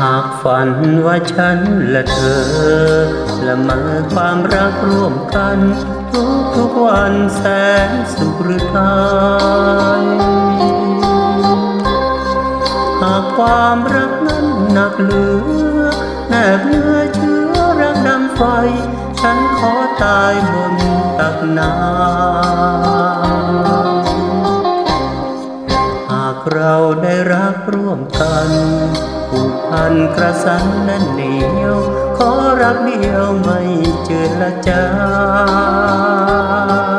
หากฝันว่าฉันและเธอ ละเมอความรักร่วมกัน ทุกทุกวันแสนสุขหรือไทยหากความรักนั้นหนักเหลือแนบเนื้อเชื้อรักดำไฟ ฉันขอตายบนตักน้ำากเราได้รักร่วมกันผูกพันกระสันแน่นเหนียว ขอรักเดียวไม่เจือละจา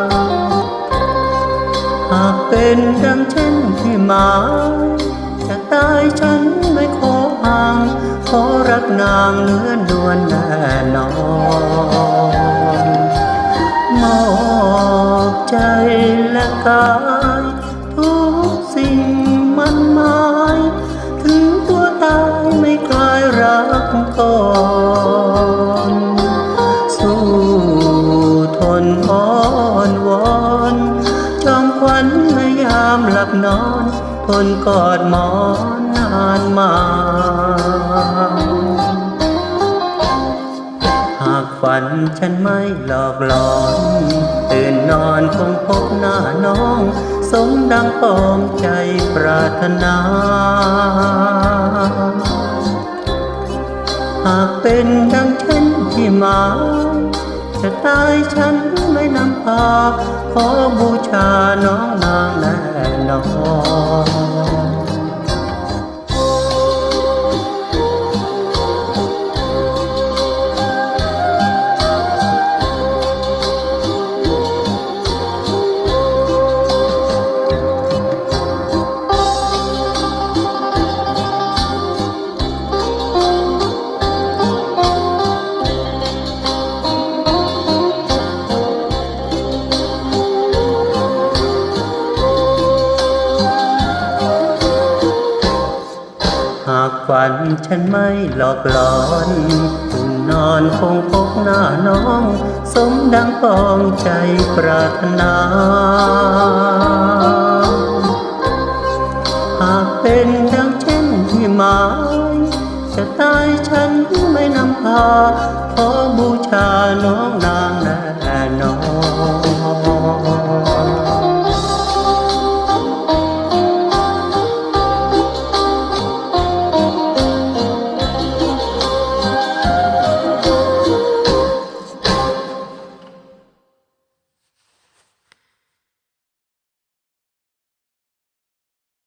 งหากเป็นดังเช่นที่หมายจะตายฉันไม่ขอห่าง ขอรักนางเนื้อนวลแน่นอนมอบใจและกาย ลับนอนทนกอดหมอนนานมา หากฝันฉันไม่หลอกหลอน ตื่นนอนคงพบหน้าน้อง สมดังปองใจปรารถนา หากเป็นดังเช่นที่หมาย จะตายฉันไม่นำพาขอบูชาน้องนางแน่นอน ฝันฉันไม่หลอกหลอนตื่นอนคงพบหน้าน้อง สมดังปองใจปรารถนาหากเป็นดังเช่นที่หมายจะตายฉันไม่นำพาขอบูชาน้องนา